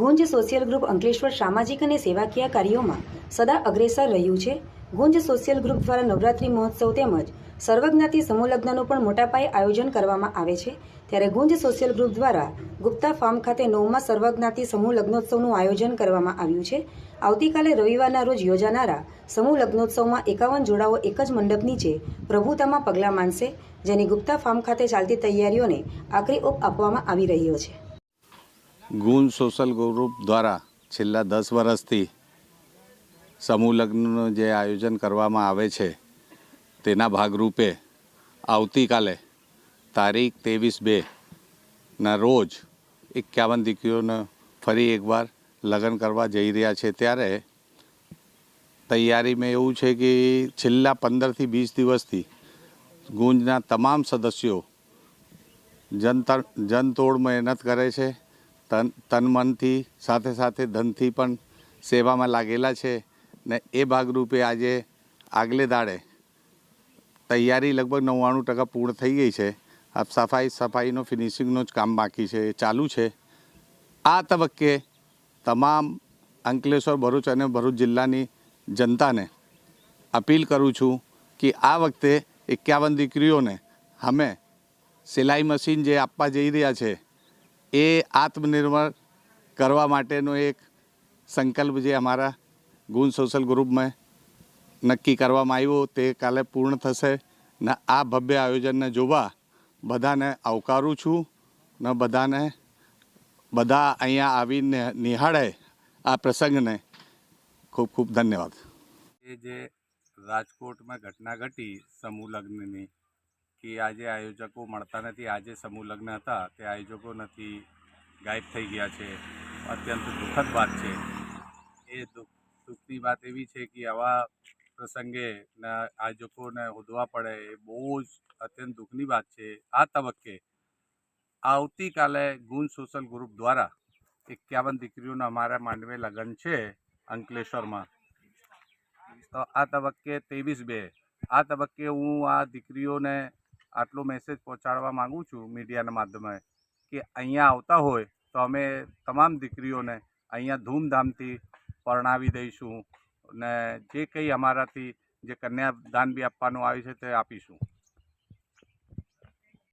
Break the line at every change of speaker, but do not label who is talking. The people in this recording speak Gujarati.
ગુંજ સોશિયલ ગ્રુપ અંકલેશ્વર સામાજિક અને સેવાકીય કાર્યોમાં સદા અગ્રેસર રહ્યું છે. ગુંજ સોશિયલ ગ્રુપ દ્વારા નવરાત્રિ મહોત્સવ તેમજ સર્વજ્ઞાતિ સમૂહલગ્નનું પણ મોટા પાયે આયોજન કરવામાં આવે છે. ત્યારે ગુંજ સોશિયલ ગ્રુપ દ્વારા ગુપ્તા ફાર્મ ખાતે નવમાં સર્વજ્ઞાતિ સમૂહ લગ્નોત્સવનું આયોજન કરવામાં આવ્યું છે. આવતીકાલે રવિવારના રોજ યોજાનારા સમૂહ લગ્નોત્સવમાં એકાવન જોડાઓ એક જ મંડપ નીચે પ્રભુતામાં પગલાં માનશે જેની ગુપ્તા ફાર્મ ખાતે ચાલતી તૈયારીઓને આખરી ઓપ આપવામાં આવી રહ્યો છે.
ગુણ સોશિયલ ગ્રુપ દ્વારા છેલ્લા દસ વર્ષથી સમૂહ લગ્નનું જે આયોજન કરવામાં આવે છે, તેના ભાગરૂપે આવતીકાલે તારીખ ત્રેવીસ બે ના રોજ એકાવન દીકરીઓને ફરી એકવાર લગ્ન કરવા જઈ રહ્યા છે. ત્યારે તૈયારીમાં એવું છે કે છેલ્લા પંદરથી વીસ દિવસથી ગુંજના તમામ સદસ્યો જનતા જનતોડ મહેનત કરે છે. તન તન મનથી સાથે સાથે ધનથી પણ સેવામાં લાગેલા છે ને એ ભાગરૂપે આજે આગલે દાડે તૈયારી લગભગ નવ્વાણું ટકા પૂર્ણ થઈ ગઈ છે. આ સફાઈ, સફાઈનો ફિનિશિંગનો જ કામ બાકી છે, એ ચાલુ છે. આ તબક્કે તમામ અંકલેશ્વર, ભરૂચ અને ભરૂચ જિલ્લાની જનતાને અપીલ કરું છું કે આ વખતે એકાવન દીકરીઓને અમે સિલાઈ મશીન જે આપવા જઈ રહ્યા છે એ આત્મનિર્ભર કરવા માટેનો એક સંકલ્પ જે અમારા ગુણ સોશિયલ ગ્રુપમાં નક્કી કરવામાં આવ્યો તે કાલે પૂર્ણ થશે. ને આ ભવ્ય આયોજનને જોવા બધાને આવકારું છું. ને બધાને બધા અહીંયા આવીને નિહાળે આ પ્રસંગને. ખૂબ ખૂબ ધન્યવાદ.
એ જે રાજકોટમાં ઘટના ઘટી સમૂહ લગ્નની કે આજે આયોજકો મળતા નથી, આજે સમૂહ લગ્ન હતા, તે આયોજકો નથી, ગાયબ થઈ ગયા છે. અત્યંત દુઃખદ વાત છે. એ દુઃખ, દુઃખની વાત એવી છે કે આવા પ્રસંગે આયોજકોને હોદવા પડે એ બહુ જ અત્યંત દુઃખની વાત છે. આ તબક્કે આવતીકાલે ગુણ સોશિયલ ગ્રુપ દ્વારા એકાવન દીકરીઓના અમારા માંડવે લગ્ન છે અંકલેશ્વરમાં. તો આ તબક્કે ત્રેવીસ બે. આ તબક્કે હું આ દીકરીઓને આટલો મેસેજ પહોંચાડવા માગું છું મીડિયાના માધ્યમે કે અહીંયા આવતા હોય તો અમે તમામ દીકરીઓને અહીંયા ધૂમધામથી પરણાવી દઈશું ને જે કંઈ અમારાથી જે કન્યાદાન બી આપવાનું આવ્યું છે તે આપીશું.